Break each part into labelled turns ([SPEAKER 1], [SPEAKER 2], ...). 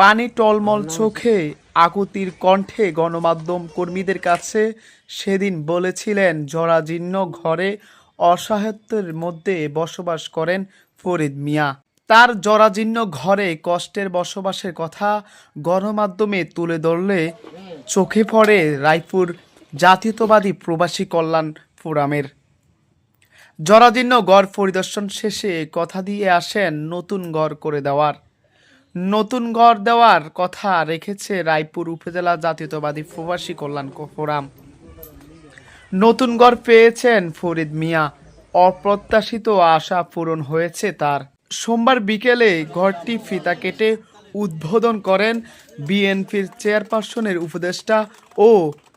[SPEAKER 1] পানি টলমল চোখে, আকুতির কণ্ঠে গণমাধ্যম কর্মীদের কাছে সেদিন বলেছিলেন, জরাজীর্ণ ঘরে অসহায়ত্বের মধ্যে বসবাস করেন ফরিদ মিয়া। তার জরাজীর্ণ ঘরে কষ্টের বসবাসের কথা গণমাধ্যমে তুলে ধরলে চোখে পড়ে রায়পুর জাতীয়তাবাদী প্রবাসী কল্যাণ ফোরামের। জরাজীর্ণ গড় পরিদর্শন শেষে কথা দিয়ে আসেন নতুন গড় করে দেওয়ার। নতুন ঘর দেওয়ার কথা রেখেছে রায়পুর উপজেলা জাতীয়তাবাদী প্রবাসী কল্যাণ ফোরাম। নতুন ঘর পেয়েছেন ফরিদ মিয়া। অপ্রত্যাশিত আশা পূরণ হয়েছে তার। সোমবার বিকেলে ঘরটি ফিতা কেটে উদ্বোধন করেন বিএনপির চেয়ারপারসনের উপদেষ্টা ও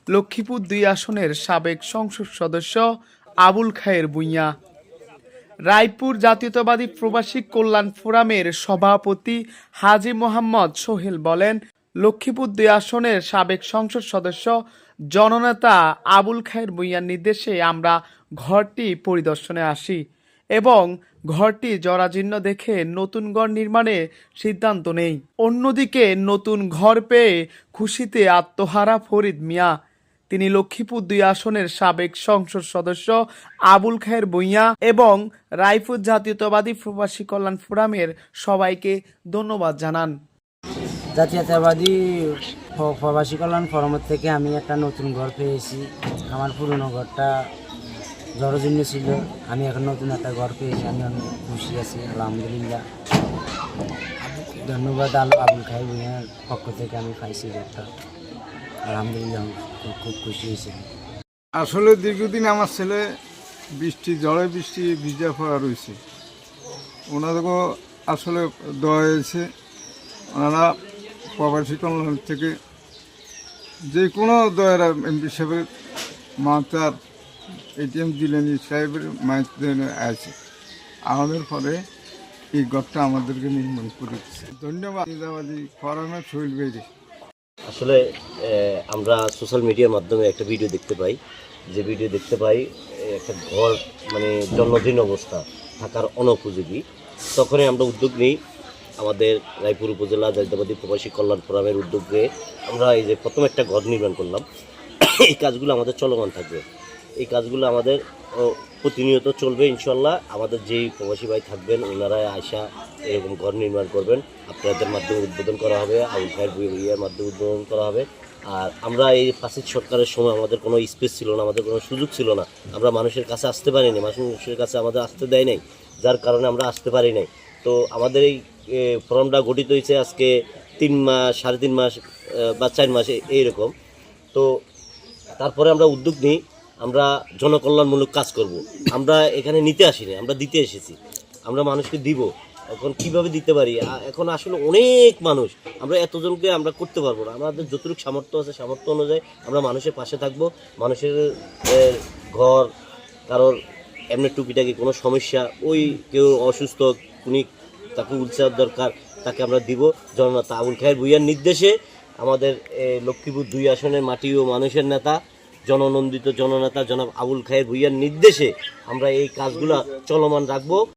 [SPEAKER 1] লক্ষ্মীপুর দুই আসনের সাবেক সংসদ সদস্য আবুল খায়ের ভূঁইয়া রায়পুর জাতীয়তাবাদী প্রবাসী কল্যাণ ফোরামের সভাপতি হাজি মোহাম্মদ সোহেল বলেন, লক্ষ্মীপুর দুই আসনের সাবেক সংসদ সদস্য জননেতা আবুল খায়ের ভুইয়ার নির্দেশে আমরা ঘরটি পরিদর্শনে আসি এবং ঘরটি জরাজীর্ণ দেখে নতুন ঘর নির্মাণে সিদ্ধান্ত নেই। অন্যদিকে নতুন ঘর পেয়ে খুশিতে আত্মহারা ফরিদ মিয়া তিনি লক্ষ্মীপুর দুই আসনের সাবেক সংসদ সদস্য আবুল খায়ের বইয়া এবং রায়পুর জাতীয়তাবাদী প্রবাসী কল্যাণ ফোরামের সবাইকে ধন্যবাদ জানান।
[SPEAKER 2] জাতীয়তাবাদী প্রবাসী কল্যাণ ফোরামের থেকে আমি একটা নতুন ঘর পেয়েছি। আমার পুরনো ঘরটা জরজীর্ণ ছিল। আমি এখন নতুন একটা ঘর পেয়েছি। আমি অনেক খুশি আছি, আলহামদুলিল্লাহ। ধন্যবাদ আল আবুল খাই পক্ষ থেকে আমি পাইছি ঘরটা। আলহামদুলিল্লাহ। খুব খুশি হয়েছি।
[SPEAKER 3] আসলে দীর্ঘদিন আমার ছেলে বৃষ্টি জলে বৃষ্টি ভিজা পড়া রয়েছে। ওনাদেরকেও আসলে দেওয়া হয়েছে ওনারা প্রবাসী কল্যাণ থেকে যে কোনো দয়ের এমপি সাহেবের মাতার এটিএম দিলেন সাহেবের মায়ের আছে। আমাদের পরে এই ঘরটা আমাদেরকে নির্মাণ করে দিচ্ছে। ধন্যবাদ। ফরামের শৈল বেড়ে
[SPEAKER 4] আসলে আমরা সোশ্যাল মিডিয়ার মাধ্যমে একটা ভিডিও দেখতে পাই। যে ভিডিও দেখতে পাই একটা ঘর মানে জন্মদিন অবস্থা থাকার অনুপযোগী। তখনই আমরা উদ্যোগ নিই আমাদের রায়পুর উপজেলা জাতীয়তাবাদী প্রবাসী কল্যাণ ফোরামের উদ্যোগে আমরা এই যে প্রথম একটা ঘর নির্মাণ করলাম। এই কাজগুলো আমাদের চলমান থাকবে। এই কাজগুলো আমাদের প্রতিনিয়ত চলবে ইনশাল্লাহ। আমাদের যেই প্রবাসী ভাই থাকবেন, ওনারা আসা এরকম ঘর নির্মাণ করবেন। আপনাদের মাধ্যমে উদ্বোধন করা হবে, আবুল ভুইয়ার মাধ্যমে উদ্বোধন করা হবে। আর আমরা এই ফাসিদ সরকারের সময় আমাদের কোনো স্পেস ছিল না, আমাদের কোনো সুযোগ ছিল না। আমরা মানুষের কাছে আসতে পারিনি, মানুষের কাছে আমাদের আসতে দেয় নাই। যার কারণে আমরা আসতে পারি নাই। তো আমাদের এই ফর্মটা গঠিত হয়েছে আজকে তিন মাস, সাড়ে তিন মাস বা চার মাস এইরকম। তো তারপরে আমরা উদ্যোগ নিই। আমরা জনকল্যাণমূলক কাজ করব। আমরা এখানে নিতে আসিনি, আমরা দিতে এসেছি। আমরা মানুষকে দিব। এখন কীভাবে দিতে পারি? এখন আসলে অনেক মানুষ। আমরা এতজনকে আমরা করতে পারব না। আমাদের যতটুকু সামর্থ্য আছে, সামর্থ্য অনুযায়ী আমরা মানুষের পাশে থাকব। মানুষের ঘর, কারোর এমনি টুকিটাকি কোনো সমস্যা, ওই কেউ অসুস্থ, উনি তাকে উৎসাহ দরকার, তাকে আমরা দিব। জননেতা আবুল খায়ের ভুইয়ার নির্দেশে আমাদের লক্ষ্মীপুর দুই আসনের মাটি ও মানুষের নেতা জননন্দিত জননেতা জনাব আবুল খায়ের ভুইয়ার নির্দেশে আমরা এই কাজগুলা চলমান রাখব।